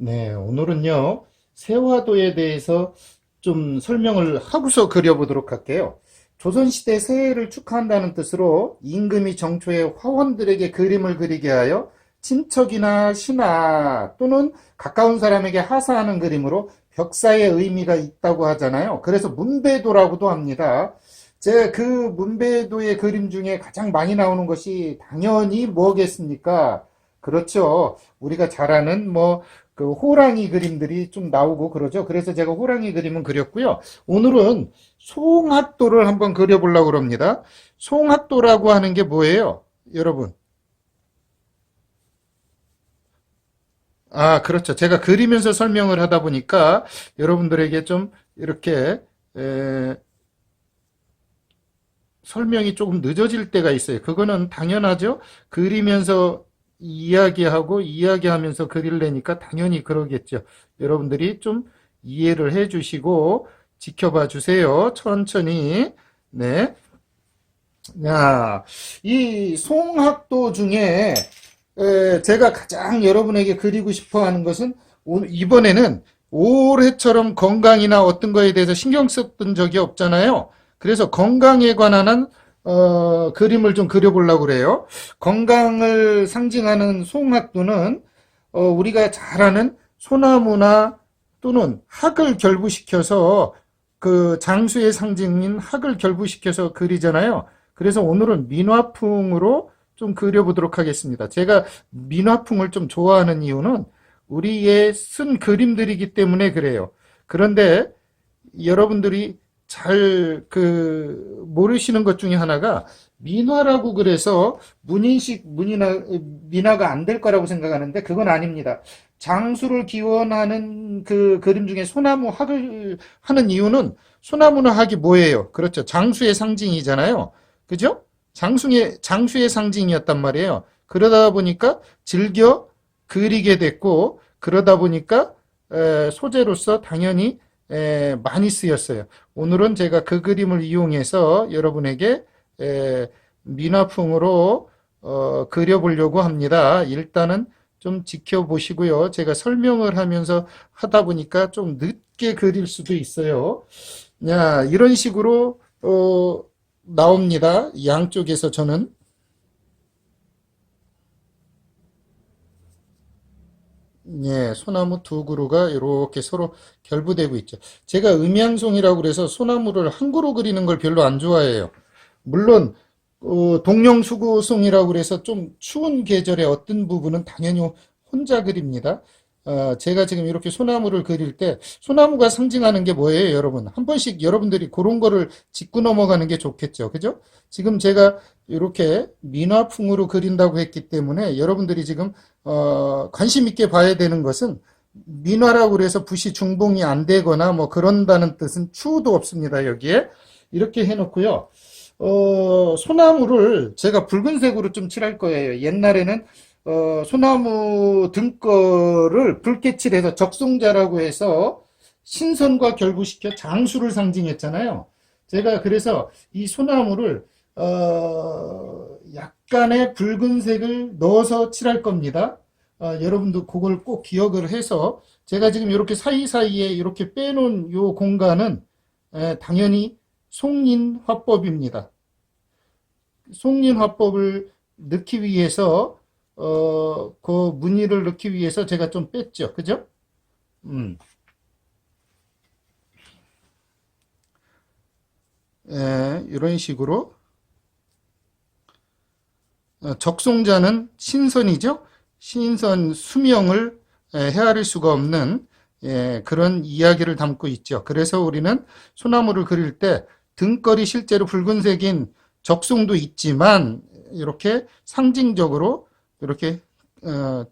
네, 오늘은요, 세화도에 대해서 좀 설명을 하고서 그려보도록 할게요. 조선시대 새해를 축하한다는 뜻으로 임금이 정초에 화원들에게 그림을 그리게 하여 친척이나 신하 또는 가까운 사람에게 하사하는 그림으로 벽사의 의미가 있다고 하잖아요. 그래서 문배도라고도 합니다. 제 그 문배도의 그림 중에 가장 많이 나오는 것이 당연히 뭐겠습니까? 그렇죠. 우리가 잘 아는 뭐 그 호랑이 그림들이 좀 나오고 그러죠. 그래서 제가 호랑이 그림은 그렸고요. 오늘은 송학도를 한번 그려보려고 합니다. 송학도라고 하는 게 뭐예요? 여러분. 아, 그렇죠. 제가 그리면서 설명을 하다 보니까 여러분들에게 좀 이렇게 에, 설명이 조금 늦어질 때가 있어요. 그거는 당연하죠. 그리면서 이야기하고 이야기하면서 그리려니까 당연히 그러겠죠. 여러분들이 좀 이해를 해 주시고 지켜봐 주세요. 천천히. 네. 야, 이 송학도 중에 에, 제가 가장 여러분에게 그리고 싶어 하는 것은 오- 이번에는 올해처럼 건강이나 어떤 거에 대해서 신경 썼던 적이 없잖아요. 그래서 건강에 관한 어, 그림을 좀 그려보려고 그래요. 건강을 상징하는 송학도는 어, 우리가 잘 아는 소나무나 또는 학을 결부시켜서 그 장수의 상징인 학을 결부시켜서 그리잖아요. 그래서 오늘은 민화풍으로 좀 그려보도록 하겠습니다. 제가 민화풍을 좀 좋아하는 이유는 우리의 쓴 그림들이기 때문에 그래요. 그런데 여러분들이 잘 그 모르시는 것 중에 하나가 민화라고 그래서 문인식 문인화 민화가 안 될 거라고 생각하는데 그건 아닙니다. 장수를 기원하는 그 그림 중에 소나무 학을 하는 이유는 소나무나 학이 뭐예요? 그렇죠. 장수의 상징이잖아요. 그죠? 장수의 장수의 상징이었단 말이에요. 그러다 보니까 즐겨 그리게 됐고 그러다 보니까 에, 소재로서 당연히 에, 많이 쓰였어요. 오늘은 제가 그 그림을 이용해서 여러분에게 에, 민화풍으로 어, 그려보려고 합니다. 일단은 좀 지켜보시고요. 제가 설명을 하면서 하다 보니까 좀 늦게 그릴 수도 있어요. 야, 이런 식으로 어, 나옵니다. 양쪽에서 저는 예, 소나무 두 그루가 이렇게 서로 결부되고 있죠. 제가 음양송이라고 그래서 소나무를 한 그루 그리는 걸 별로 안 좋아해요. 물론 어, 동령수구송이라고 그래서 좀 추운 계절에 어떤 부분은 당연히 혼자 그립니다. 어, 제가 지금 이렇게 소나무를 그릴 때 소나무가 상징하는 게 뭐예요, 여러분? 한 번씩 여러분들이 그런 거를 짚고 넘어가는 게 좋겠죠. 그죠? 지금 제가 이렇게 민화풍으로 그린다고 했기 때문에 여러분들이 지금 어, 관심 있게 봐야 되는 것은 민화라고 그래서 붓이 중봉이 안 되거나 뭐 그런다는 뜻은 추후도 없습니다, 여기에. 이렇게 해놓고요. 어, 소나무를 제가 붉은색으로 좀 칠할 거예요. 옛날에는 어, 소나무 등거를 붉게 칠해서 적송자라고 해서 신선과 결부시켜 장수를 상징했잖아요. 제가 그래서 이 소나무를 어, 약간의 붉은색을 넣어서 칠할 겁니다. 어, 여러분도 그걸 꼭 기억을 해서 제가 지금 이렇게 사이사이에 이렇게 빼놓은 요 공간은 에, 당연히 송린 화법입니다. 송린 화법을 넣기 위해서 어, 그 무늬를 넣기 위해서 제가 좀 뺐죠. 그죠? 음. 예, 이런 식으로 어, 적송자는 신선이죠. 신선 수명을 에, 헤아릴 수가 없는 예, 그런 이야기를 담고 있죠. 그래서 우리는 소나무를 그릴 때 등걸이 실제로 붉은색인 적송도 있지만 이렇게 상징적으로 이렇게 어,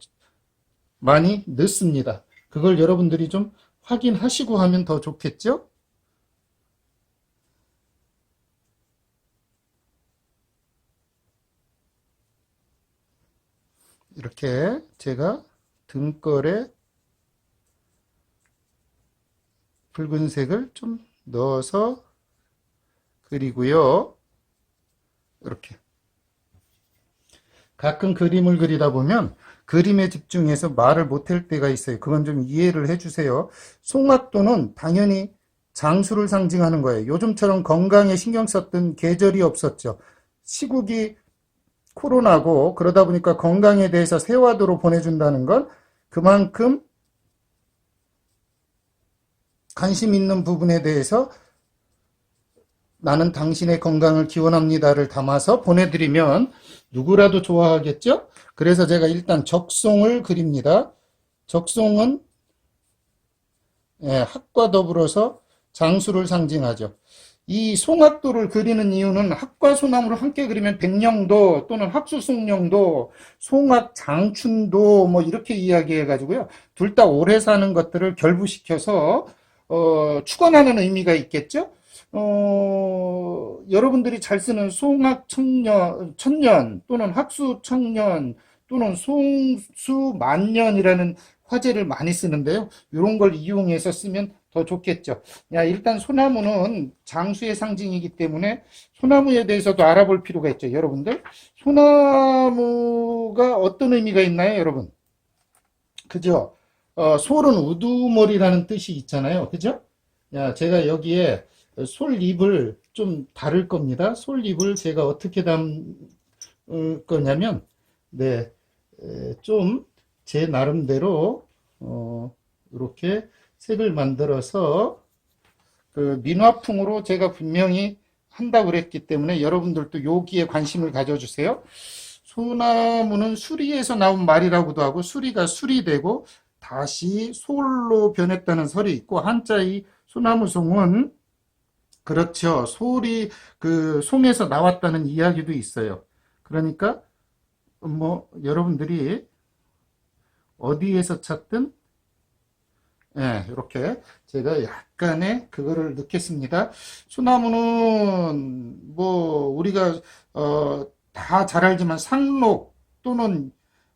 많이 넣습니다. 그걸 여러분들이 좀 확인하시고 하면 더 좋겠죠? 이렇게 제가 등걸에 붉은색을 좀 넣어서 그리고요. 이렇게. 가끔 그림을 그리다 보면 그림에 집중해서 말을 못할 때가 있어요. 그건 좀 이해를 해주세요. 송악도는 당연히 장수를 상징하는 거예요. 요즘처럼 건강에 신경 썼던 계절이 없었죠. 시국이 코로나고 그러다 보니까 건강에 대해서 세화도로 보내준다는 건 그만큼 관심 있는 부분에 대해서 나는 당신의 건강을 기원합니다를 담아서 보내드리면 누구라도 좋아하겠죠? 그래서 제가 일단 적송을 그립니다. 적송은 예, 학과 더불어서 장수를 상징하죠. 이 송악도를 그리는 이유는 학과 소나무를 함께 그리면 백령도 또는 학수송령도 송악 장춘도 뭐 이렇게 이야기해 가지고요. 둘 다 오래 사는 것들을 결부시켜서 어, 축원하는 의미가 있겠죠. 어, 여러분들이 잘 쓰는 송악 청년, 천년 또는 학수 청년 또는 송수 만년이라는 화제를 많이 쓰는데요. 이런 걸 이용해서 쓰면 더 좋겠죠. 야, 일단 소나무는 장수의 상징이기 때문에 소나무에 대해서도 알아볼 필요가 있죠. 여러분들. 소나무가 어떤 의미가 있나요, 여러분? 그죠? 어, 솔은 우두머리라는 뜻이 있잖아요. 그죠? 야, 제가 여기에 솔잎을 좀 다를 겁니다. 솔잎을 제가 어떻게 담을 거냐면, 네, 좀 제 나름대로, 어, 이렇게 색을 만들어서 그 민화풍으로 제가 분명히 한다고 그랬기 때문에 여러분들도 여기에 관심을 가져주세요. 소나무는 수리에서 나온 말이라고도 하고 수리가 수리되고 다시 솔로 변했다는 설이 있고 한자의 소나무송은 그렇죠. 솔이 그 송에서 나왔다는 이야기도 있어요. 그러니까 뭐 여러분들이 어디에서 찾든 예, 이렇게 제가 약간의 그거를 넣겠습니다. 소나무는 뭐 우리가 어, 다 잘 알지만 상록 또는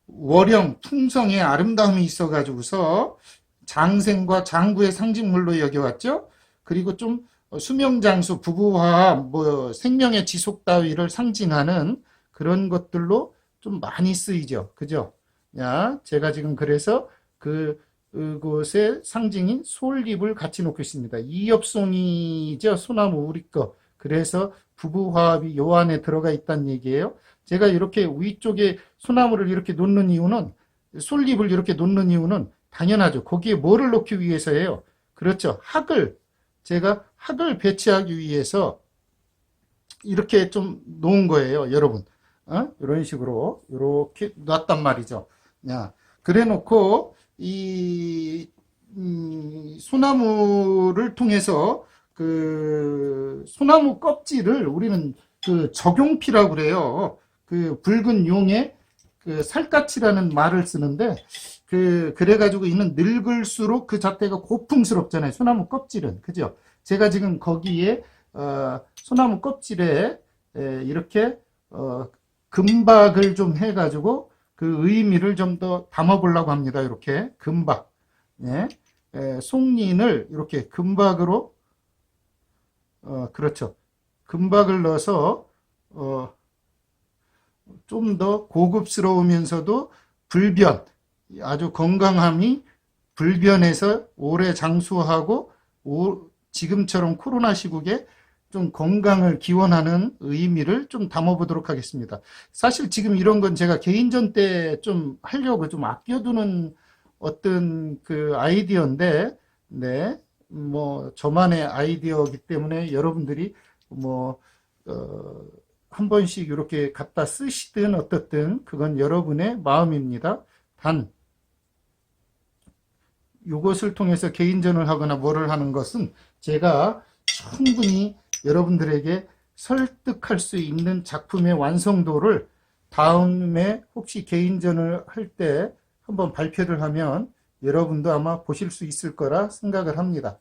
월령, 풍성의 아름다움이 있어가지고서 장생과 장구의 상징물로 여겨왔죠. 그리고 좀 수명장수, 부부와 뭐 생명의 지속 따위를 상징하는 그런 것들로 좀 많이 쓰이죠. 그죠? 야, 제가 지금 그래서 그 그곳의 상징인 솔잎을 같이 놓고 있습니다. 이엽송이죠. 소나무 우리 거. 그래서 부부화합이 요 안에 들어가 있다는 얘기예요. 제가 이렇게 위쪽에 소나무를 이렇게 놓는 이유는 솔잎을 이렇게 놓는 이유는 당연하죠. 거기에 뭐를 놓기 위해서예요. 그렇죠. 학을 제가 학을 배치하기 위해서 이렇게 좀 놓은 거예요, 여러분. 어? 이런 식으로 이렇게 놨단 말이죠. 야, 그래 놓고 이 음, 소나무를 통해서 그 소나무 껍질을 우리는 그 적용피라고 그래요. 그 붉은 용의 그 살갗이라는 말을 쓰는데 그 그래가지고 있는 늙을수록 그 자태가 고풍스럽잖아요. 소나무 껍질은 그죠? 제가 지금 거기에 어, 소나무 껍질에 에, 이렇게 어, 금박을 좀 해가지고 그 의미를 좀 더 담아보려고 합니다. 이렇게 금박, 예, 에, 송린을 이렇게 금박으로 어, 그렇죠. 금박을 넣어서 어, 좀 더 고급스러우면서도 불변, 아주 건강함이 불변해서 오래 장수하고 오, 지금처럼 코로나 시국에 좀 건강을 기원하는 의미를 좀 담아보도록 하겠습니다. 사실 지금 이런 건 제가 개인전 때 좀 하려고 좀 아껴두는 어떤 그 아이디어인데, 네, 뭐 저만의 아이디어이기 때문에 여러분들이 뭐, 어, 한 번씩 이렇게 갖다 쓰시든 어떻든 그건 여러분의 마음입니다. 단, 이것을 통해서 개인전을 하거나 뭐를 하는 것은 제가 충분히 여러분들에게 설득할 수 있는 작품의 완성도를 다음에 혹시 개인전을 할 때 한번 발표를 하면 여러분도 아마 보실 수 있을 거라 생각을 합니다.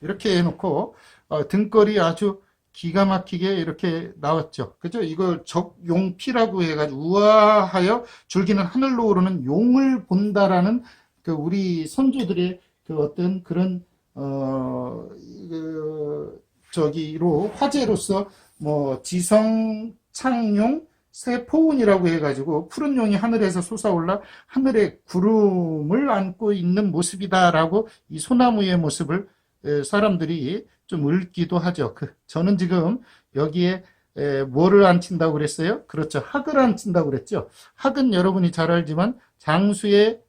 이렇게 해놓고 어, 등걸이 아주 기가 막히게 이렇게 나왔죠. 그죠? 이걸 적용피라고 해가지고 우아하여 줄기는 하늘로 오르는 용을 본다라는 그 우리 선조들의 그 어떤 그런 어, 그, 저기로 화제로서 뭐 지성, 창용, 새 포운이라고 해가지고 푸른 용이 하늘에서 솟아올라 하늘에 구름을 안고 있는 모습이다라고 이 소나무의 모습을 에, 사람들이 좀 읊기도 하죠. 그, 저는 지금 여기에 에, 뭐를 안 친다고 그랬어요? 그렇죠. 학을 안 친다고 그랬죠. 학은 여러분이 잘 알지만 장수의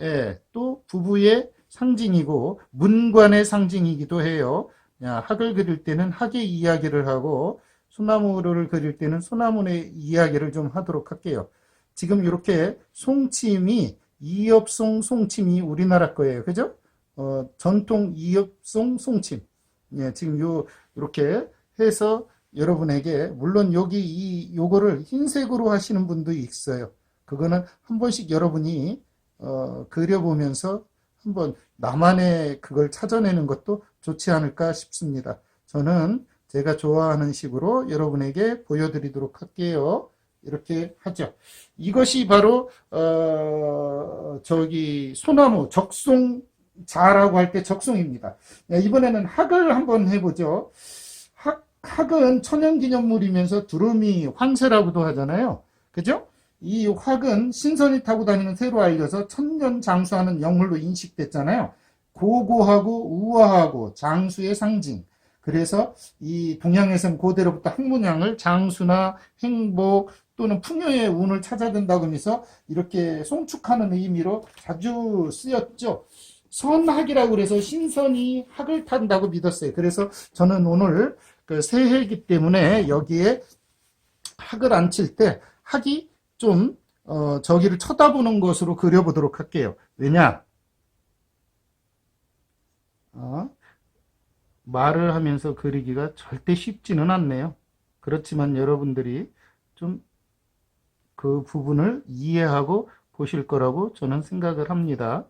에, 또 부부의 상징이고 문관의 상징이기도 해요. 야, 학을 그릴 때는 학의 이야기를 하고 소나무를 그릴 때는 소나무의 이야기를 좀 하도록 할게요. 지금 이렇게 송침이 이엽송 송침이 우리나라 거예요. 그죠? 어, 전통 이엽송 송침. 예, 지금 요 이렇게 해서 여러분에게 물론 여기 이 요거를 흰색으로 하시는 분도 있어요. 그거는 한 번씩 여러분이 어, 그려보면서 한번 나만의 그걸 찾아내는 것도 좋지 않을까 싶습니다. 저는 제가 좋아하는 식으로 여러분에게 보여드리도록 할게요. 이렇게 하죠. 이것이 바로 어, 저기 소나무 적송 자라고 할 때 적송입니다. 네, 이번에는 학을 한번 해보죠. 학, 학은 천연기념물이면서 두루미 황새라고도 하잖아요. 그죠? 이 학은 신선이 타고 다니는 새로 알려서 천년 장수하는 영물로 인식됐잖아요. 고고하고 우아하고 장수의 상징. 그래서 이 동양에서는 고대로부터 학문양을 장수나 행복 또는 풍요의 운을 찾아든다고 하면서 이렇게 송축하는 의미로 자주 쓰였죠. 선학이라고 그래서 신선이 학을 탄다고 믿었어요. 그래서 저는 오늘 그 새해이기 때문에 여기에 학을 안 칠 때 학이 좀 어, 저기를 쳐다보는 것으로 그려보도록 할게요. 왜냐? 어, 말을 하면서 그리기가 절대 쉽지는 않네요. 그렇지만 여러분들이 좀 그 부분을 이해하고 보실 거라고 저는 생각을 합니다.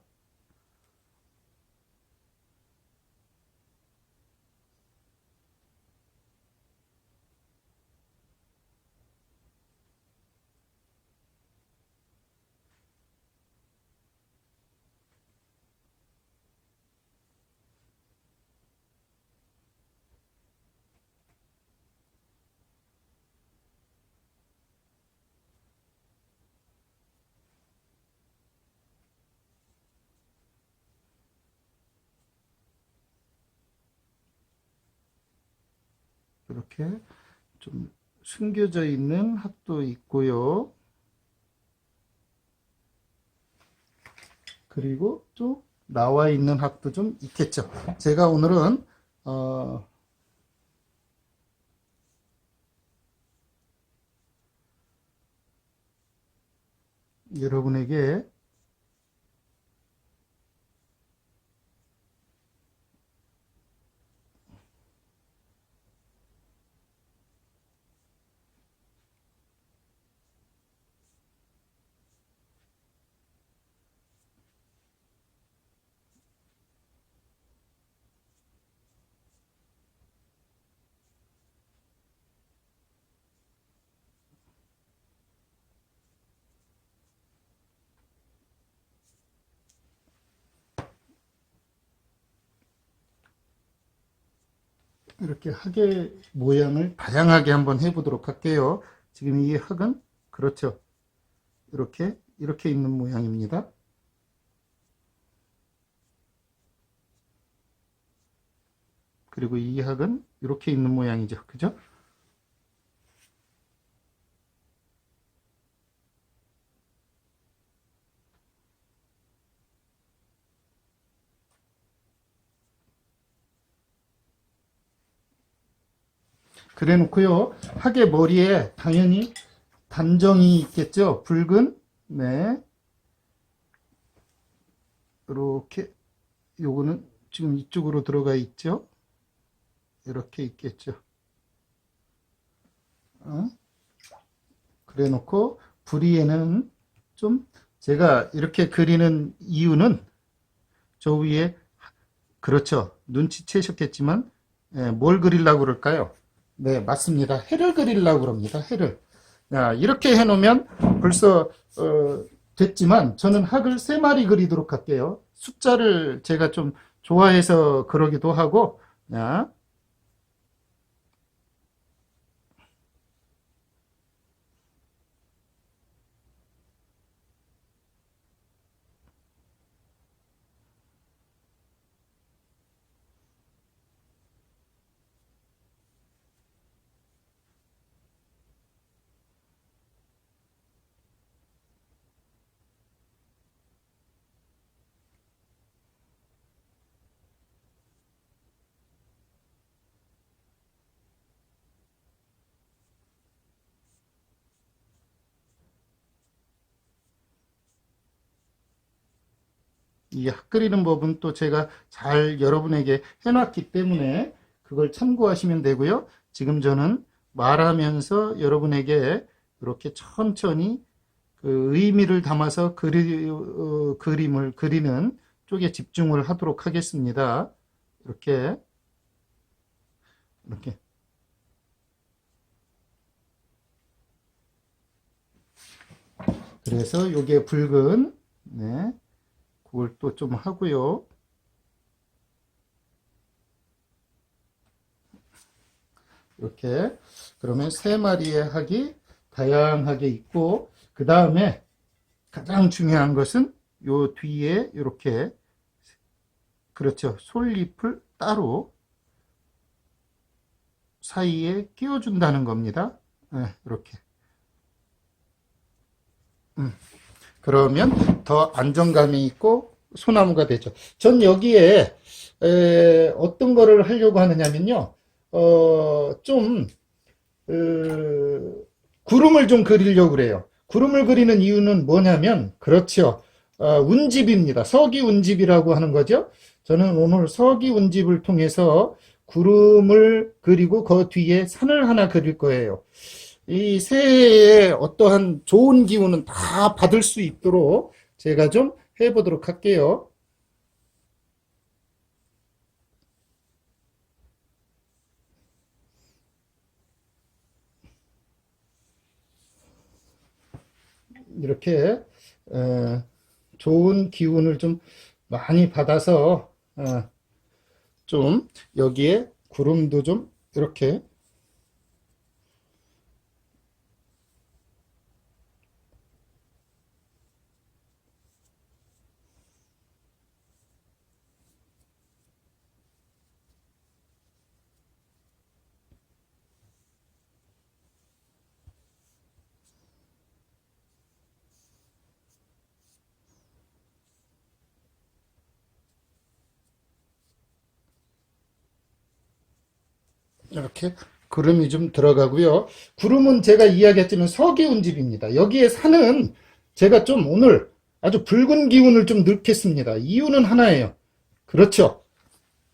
이렇게 좀 숨겨져 있는 학도 있고요. 그리고 또 나와 있는 학도 좀 있겠죠. 제가 오늘은 어, 여러분에게 이렇게 학의 모양을 다양하게 한번 해보도록 할게요. 지금 이 학은 그렇죠. 이렇게 이렇게 있는 모양입니다. 그리고 이 학은 이렇게 있는 모양이죠. 그죠? 그래 놓고요. 학의 머리에 당연히 단정이 있겠죠. 붉은, 네. 이렇게, 요거는 지금 이쪽으로 들어가 있죠. 이렇게 있겠죠. 어? 그래 놓고, 부리에는 좀, 제가 이렇게 그리는 이유는 저 위에, 그렇죠. 눈치채셨겠지만, 예, 뭘 그리려고 그럴까요? 네, 맞습니다. 해를 그리려고 그럽니다. 해를. 야, 이렇게 해놓으면 벌써 어, 됐지만 저는 학을 세 마리 그리도록 할게요. 숫자를 제가 좀 좋아해서 그러기도 하고 야, 이학 그리는 법은 또 제가 잘 여러분에게 해놨기 때문에 그걸 참고하시면 되고요. 지금 저는 말하면서 여러분에게 이렇게 천천히 그 의미를 담아서 그리, 어, 그림을 그리는 쪽에 집중을 하도록 하겠습니다. 이렇게, 이렇게. 그래서 요게 붉은, 네. 그걸 또 좀 하고요. 이렇게. 그러면 세 마리의 학이 다양하게 있고, 그 다음에 가장 중요한 것은 요 뒤에 이렇게, 그렇죠. 솔잎을 따로 사이에 끼워준다는 겁니다. 네, 이렇게. 음. 그러면 더 안정감이 있고 소나무가 되죠. 전 여기에 에, 어떤 거를 하려고 하느냐면요. 어, 좀 어, 구름을 좀 그리려고 그래요. 구름을 그리는 이유는 뭐냐면 그렇죠. 어, 운집입니다. 서기 운집이라고 하는 거죠. 저는 오늘 서기 운집을 통해서 구름을 그리고 그 뒤에 산을 하나 그릴 거예요. 이 새해에 어떠한 좋은 기운은 다 받을 수 있도록 제가 좀 해보도록 할게요. 이렇게 어, 좋은 기운을 좀 많이 받아서 어, 좀 여기에 구름도 좀 이렇게 이렇게 구름이 좀 들어가고요. 구름은 제가 이야기했지만 서기운집입니다. 여기에 산은 제가 좀 오늘 아주 붉은 기운을 좀 넣겠습니다. 이유는 하나예요. 그렇죠.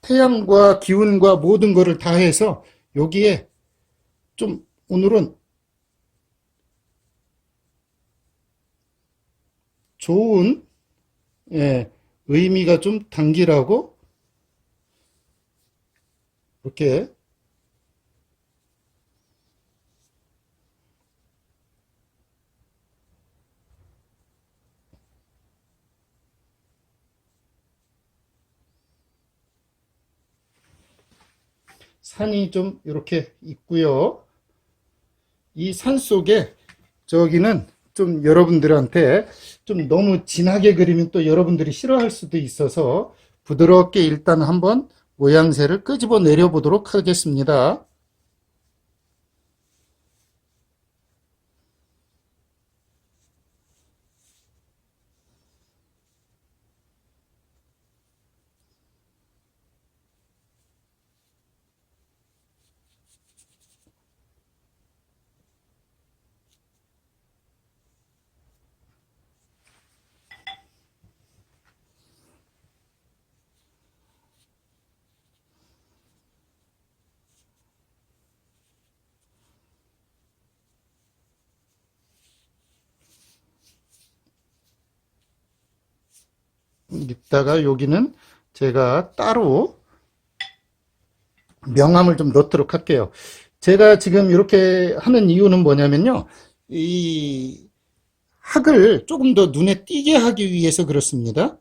태양과 기운과 모든 것을 다 해서 여기에 좀 오늘은 좋은 예, 의미가 좀 담기라고 이렇게 산이 좀 이렇게 있고요. 이 산 속에 저기는 좀 여러분들한테 좀 너무 진하게 그리면 또 여러분들이 싫어할 수도 있어서 부드럽게 일단 한번 모양새를 끄집어 내려 보도록 하겠습니다. 이따가 여기는 제가 따로 명암을 좀 넣도록 할게요. 제가 지금 이렇게 하는 이유는 뭐냐면요. 이 학을 조금 더 눈에 띄게 하기 위해서 그렇습니다.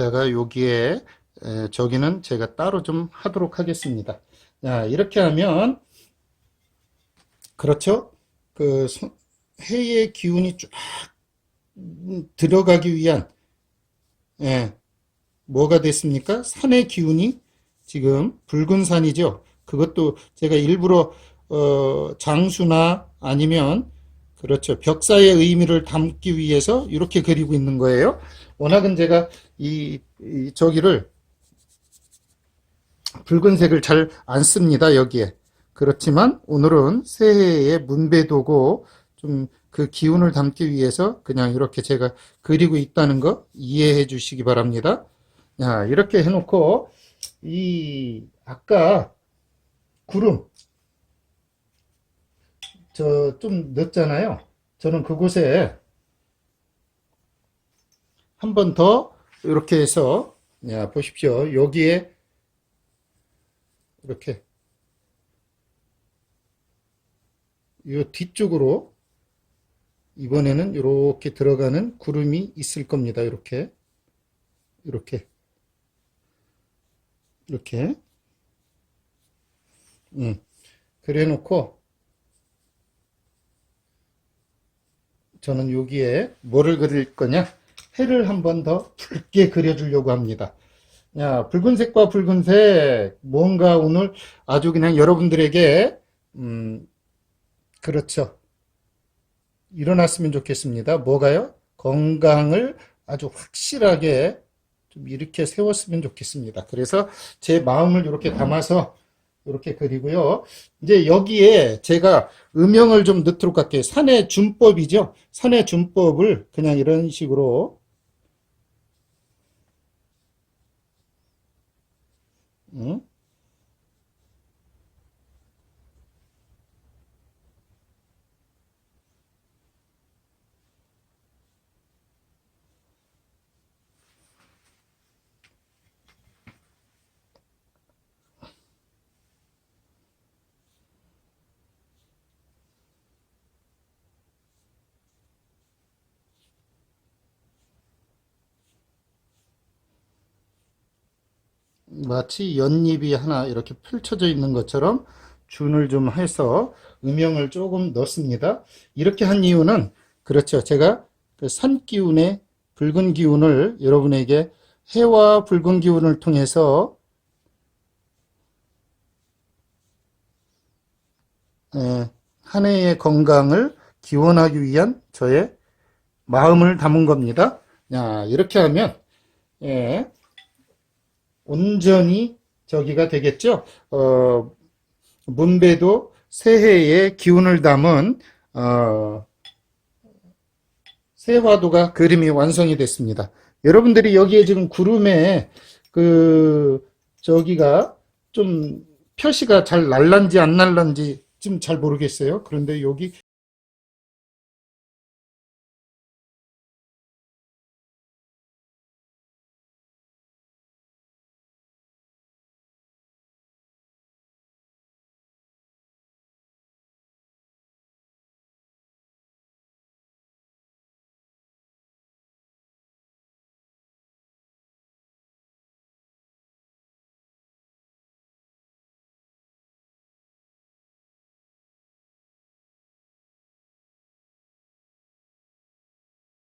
이따가 여기에 에, 저기는 제가 따로 좀 하도록 하겠습니다. 자, 이렇게 하면 그렇죠? 그 소- 해의 기운이 쫙 음, 들어가기 위한 예, 뭐가 됐습니까? 산의 기운이 지금 붉은 산이죠. 그것도 제가 일부러 어, 장수나 아니면 그렇죠. 벽사의 의미를 담기 위해서 이렇게 그리고 있는 거예요. 워낙은 제가 이, 이 저기를 붉은색을 잘 안 씁니다. 여기에. 그렇지만 오늘은 새해의 문배도고 좀 그 기운을 담기 위해서 그냥 이렇게 제가 그리고 있다는 거 이해해 주시기 바랍니다. 야, 이렇게 해놓고 이 아까 구름 저좀 늦잖아요. 저는 그곳에 한 번 더 이렇게 해서 야, 보십시오. 여기에 이렇게 이 뒤쪽으로 이번에는 이렇게 들어가는 구름이 있을 겁니다. 이렇게 이렇게 이렇게 음. 그래 놓고 저는 여기에 뭐를 그릴 거냐 해를 한 번 더 붉게 그려주려고 합니다. 야, 붉은색과 붉은색 뭔가 오늘 아주 그냥 여러분들에게 음, 그렇죠. 일어났으면 좋겠습니다. 뭐가요? 건강을 아주 확실하게 좀 이렇게 세웠으면 좋겠습니다. 그래서 제 마음을 이렇게 담아서 이렇게 그리고요. 이제 여기에 제가 음영을 좀 넣도록 할게요. 산의 준법이죠. 산의 준법을 그냥 이런 식으로 Mm? 마치 연잎이 하나 이렇게 펼쳐져 있는 것처럼 준을 좀 해서 음영을 조금 넣습니다. 이렇게 한 이유는 그렇죠. 제가 그 산 기운의 붉은 기운을 여러분에게 해와 붉은 기운을 통해서 에, 한 해의 건강을 기원하기 위한 저의 마음을 담은 겁니다. 야, 이렇게 하면 예, 온전히 저기가 되겠죠. 어, 문배도 새해의 기운을 담은 어, 새화도가 그림이 완성이 됐습니다. 여러분들이 여기에 지금 구름에 그 저기가 좀 표시가 잘 날란지 안 날란지 좀잘 모르겠어요. 그런데 여기